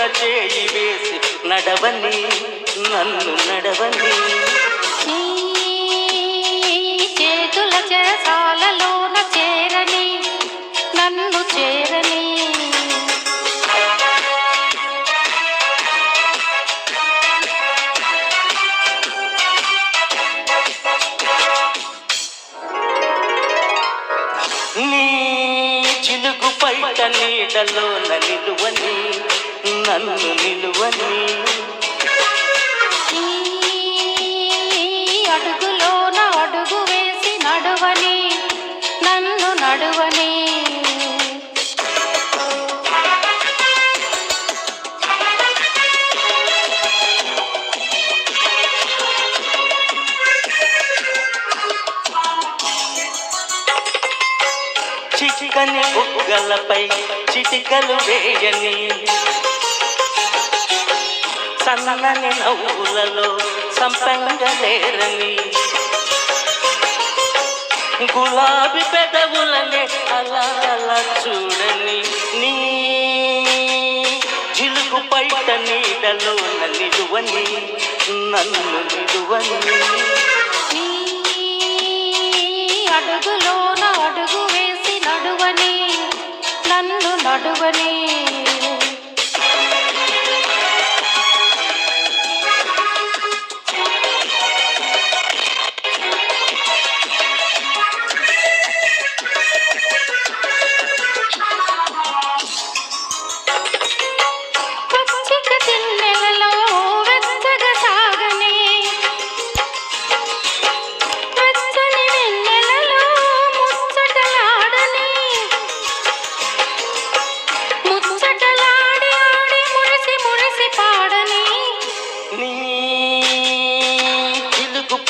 అడుగున చేయి వేసి నడవని నన్ను నడవని. నీ చేతుల చేసాలలోన చేరని నన్ను చేరని. నీ చిలుకు పైట నీడలోన నిలువని నన్ను నిలువని. అడుగులోన అడుగు వేసి నడువని నన్ను నడువని. చిటికని బుగ్గలపై చిటికలు వేయని. సన్నని నవ్వులలో సంపంగలేరని. గులాబీ పెదవులనే అలా అలా చూడని నీ. చిలుకు పైట నీడలో నిలువని నన్ను నిలువని. నీ అడుగులోన అడుగు వేసి నడువని నన్ను నడువని.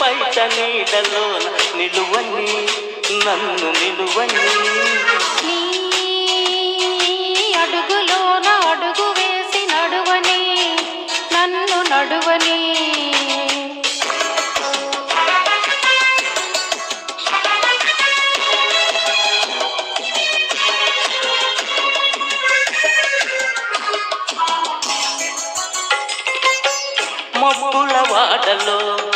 పైట నీడలో నిలువని నన్ను నిలువని. నీ అడుగులోన అడుగు వేసి నడువని నన్ను నడువని. మబ్బుల వాడలో కూడని